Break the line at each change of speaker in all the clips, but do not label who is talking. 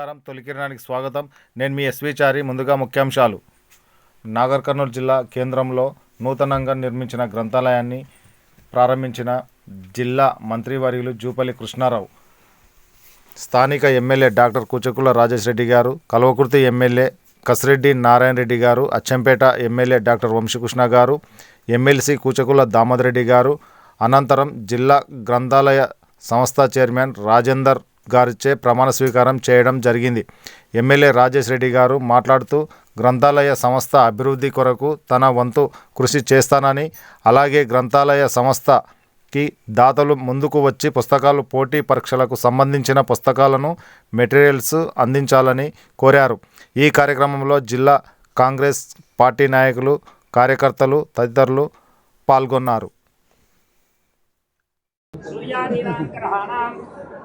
నమస్కారం. తొలికిరణానికి స్వాగతం. నేను మీ ఎస్విచారి ముందుగా ముఖ్యాంశాలు. నాగర్ కర్నూలు జిల్లా కేంద్రంలో నూతనంగా నిర్మించిన గ్రంథాలయాన్ని ప్రారంభించిన జిల్లా మంత్రివర్యులు జూపల్లి కృష్ణారావు స్థానిక MLA doctor Kuchakulla Rajesh Reddy garu Kalwakurthy MLA Kasireddy Narayana Reddy garu Achampet MLA doctor Vamsikrishna గారు ఎమ్మెల్సీ కూచకుల దామోదరెడ్డి గారు. అనంతరం జిల్లా గ్రంథాలయ సంస్థ చైర్మన్ రాజేందర్ గారిచే ప్రమాణ స్వీకారం చేయడం జరిగింది. ఎమ్మెల్యే రాజేష్ రెడ్డి గారు మాట్లాడుతూ గ్రంథాలయ సంస్థ అభివృద్ధి కొరకు తన వంతు కృషి చేస్తానని అలాగే గ్రంథాలయ సంస్థకి దాతలు ముందుకు వచ్చి పుస్తకాలు పోటీ పరీక్షలకు సంబంధించిన పుస్తకాలను మెటీరియల్స్ అందించాలని కోరారు. ఈ కార్యక్రమంలో జిల్లా కాంగ్రెస్ పార్టీ నాయకులు కార్యకర్తలు తదితరులు పాల్గొన్నారు.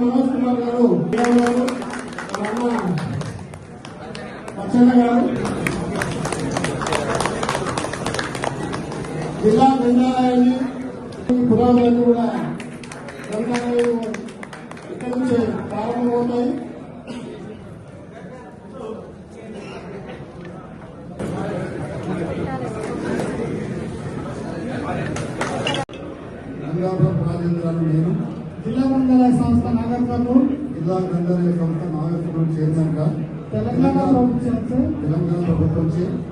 మనోజ్ కుమార్ గారు గారు వాళ్ళ గారు. జిల్లా గ్రంథాలయాన్ని పురాణాలన్నీ కూడా గ్రంథాలయం ఇక్కడి నుంచి ప్రారంభమవుతాయి. జిల్లా సంస్థ జిల్లా తెలంగాణ ప్రభుత్వం తెలంగాణ ప్రభుత్వం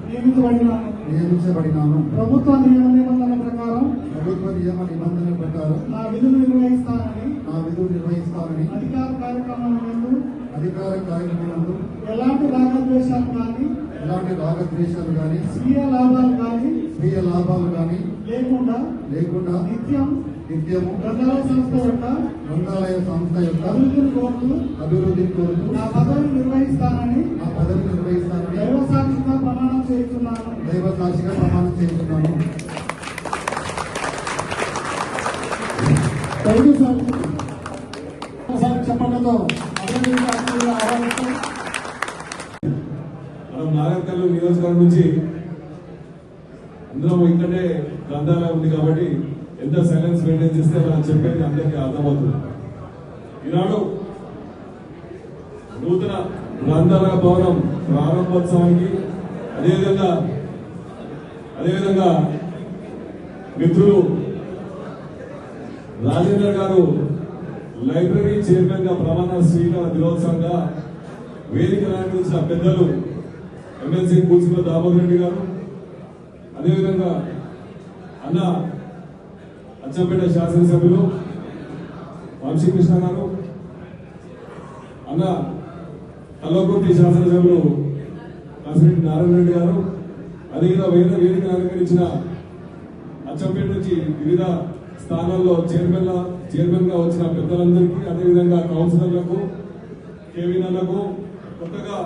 నియమించబడినాను నియమించబడినాను. ప్రభుత్వ నియమ నిబంధనల ప్రకారం ప్రభుత్వ నియమ నిబంధనల ప్రకారం నా విధులు నిర్వహిస్తానని నా విధులు నిర్వహిస్తానని అధికార కార్యక్రమాలను అధికార కార్యక్రమాలను ఎలాంటి రాగద్వేషాలు కానీ ఎలాంటి రాగద్వేషాలు కానీ స్వీయ లాభాలు కానీ స్వీయ లాభాలు కానీ లేకుండా నిత్యం నిత్యము గ్రంథాలయ సంస్థ యొక్క గ్రంథాలయ సంస్థ యొక్క అభివృద్ధిని కోరుతూ అభివృద్ధిని కోరుతూ నా పదవిని నిర్వహిస్తానని నా పదవిని నిర్వహిస్తానని దైవ సాక్షిగా ప్రమాణం చేస్తున్నాను. దైవ సాక్షిగా ప్రమాణం చేస్తున్నాను. థ్యాంక్ యూ సార్ చెప్పడంతో
మనం నియోజకవర్గం నుంచి ఇందులో ఎందుకంటే గ్రంథాలయం ఉంది కాబట్టి ఎంత సైలెన్స్ మెయింటైన్ చేస్తే మనం చెప్పేది అందరికీ అర్థమవుతుంది. ఈనాడు నూతన గ్రంథాలయ భవనం ప్రారంభోత్సవానికి అదేవిధంగా అదేవిధంగా మిత్రులు రాజేంద్ర గారు లైబ్రరీ చైర్మన్గా ప్రమాణ స్వీకార దినోత్సవంగా వేదిక అలంకరించిన పెద్దలు ఎమ్మెల్సీ కూర్చున్న దామోదర్ రెడ్డి గారు అదేవిధంగా అన్న అచ్చంపేట శాసనసభ్యులు వంశీకృష్ణ గారు అన్న కల్లకుర్తి శాసనసభ్యులు కసిరెడ్డి నారాయణ రెడ్డి గారు అదేవిధంగా వేద వేదిక అలంకరించిన అచ్చంపేట నుంచి వివిధ స్థానాల్లో చైర్మన్ చైర్మన్గా వచ్చిన పెద్దలందరికీ అదేవిధంగా కౌన్సిలర్లకు కేవీనర్లకు కొత్తగా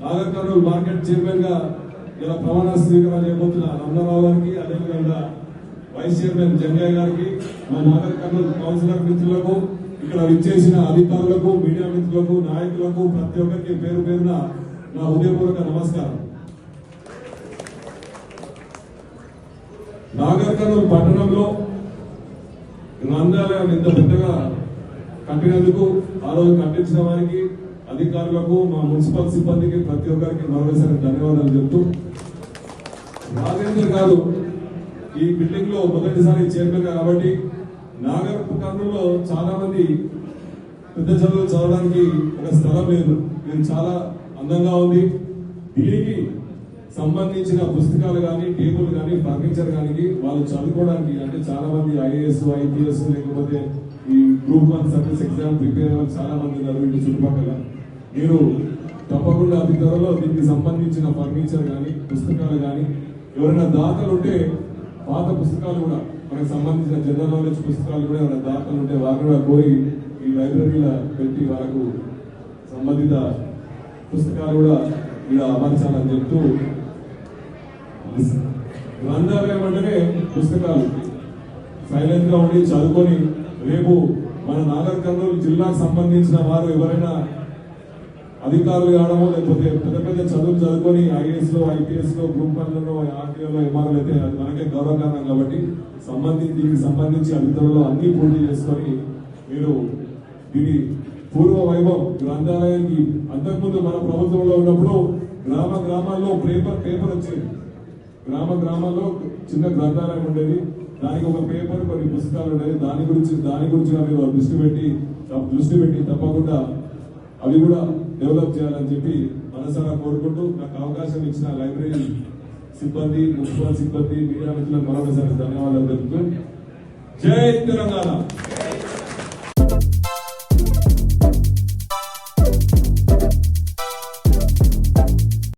నాగర్ కర్నూలు మార్కెట్ చైర్మన్గా ఇలా ప్రమాణ స్వీకారం చేయబోతున్న రంగారావు గారికి అదేవిధంగా వైస్ చైర్మన్ జంగయ్య గారికి మా నాగర్ కర్నూలు కౌన్సిలర్ మిత్రులకు ఇక్కడ విచ్చేసిన అధికారులకు మీడియా మిత్రులకు నాయకులకు ప్రతి ఒక్కరికి పేరు పేరున నా హృదయపూర్వక నమస్కారం. నాగర్ కర్నూలు పట్టణంలో గ్రంథాలయం ఇంత పెద్దగా కట్టినందుకు ఆ రోజు కట్టించిన వారికి అధికారులకు మా మున్సిపల్ సిబ్బందికి ప్రతి ఒక్కరికి మరోసారి ధన్యవాదాలు చెప్తూ రాజేంద్ర గారు ఈ బిల్డింగ్లో మొదటిసారి చైర్మన్గా కాబట్టి నాగర్ కర్నూలులో చాలా మంది పెద్ద చదువులు చదవడానికి ఒక స్థలం లేదు. ఇది చాలా అందంగా ఉంది. దీనికి సంబంధించిన పుస్తకాలు కానీ టేబుల్ కానీ ఫర్నిచర్ కానీ వాళ్ళు చదువుకోవడానికి అంటే చాలా మంది ఐఏఎస్ ఐపీఎస్ లేకపోతే ఈ group one service exam prepare చాలా మంది ఉన్నారు చుట్టుపక్కల. మీరు తప్పకుండా అతి త్వరలో దీనికి సంబంధించిన ఫర్నిచర్ కానీ పుస్తకాలు కానీ ఎవరైనా దాతలు ఉంటే పాత పుస్తకాలు కూడా మనకు సంబంధించిన జనరల్ నాలెడ్జ్ పుస్తకాలు కూడా ఎవరైనా దాతలు ఉంటే వారు కూడా కోరి ఈ లైబ్రరీలో పెట్టి వాళ్ళకు సంబంధిత పుస్తకాలు కూడా ఇలా అమర్చాలని చెప్తూ గ్రంథాలయం అంటేనే పుస్తకాలు. సైలెంట్గా ఉండి చదువుకొని రేపు మన నాగర్ కర్నూలు జిల్లాకు సంబంధించిన వారు ఎవరైనా అధికారులు కావడము లేకపోతే పెద్ద పెద్ద చదువులు చదువుకొని ఐఏఎస్లో ఐపీఎస్లో గ్రూప్ పనులలో ఆర్టీఓలో ఎంఆర్ఓ అయితే మనకే గౌరవకారణం కాబట్టి సంబంధించి దీనికి సంబంధించి అధికారులు అన్ని పూర్తి చేసుకొని మీరు దీని పూర్వ వైభవం గ్రంథాలయానికి అంతకుముందు మన ప్రభుత్వంలో ఉన్నప్పుడు గ్రామ గ్రామాల్లో పేపర్ పేపర్ వచ్చేది. గ్రామ గ్రామాల్లో చిన్న గ్రంథాలయం ఉండేది. దానికి ఒక పేపర్ కొన్ని పుస్తకాలు ఉండేవి. దాని గురించి దాని గురించి మీరు దృష్టి పెట్టి దృష్టి పెట్టి తప్పకుండా అవి కూడా డెవలప్ చేయాలని చెప్పి మనసారా కోరుకుంటూ నాకు అవకాశం ఇచ్చిన లైబ్రరీ సిబ్బంది మున్సిపల్ సిబ్బంది మీడియా మిత్రులకు మరొకసారి ధన్యవాదాలు తెలుపుతూ జై తెలంగాణ.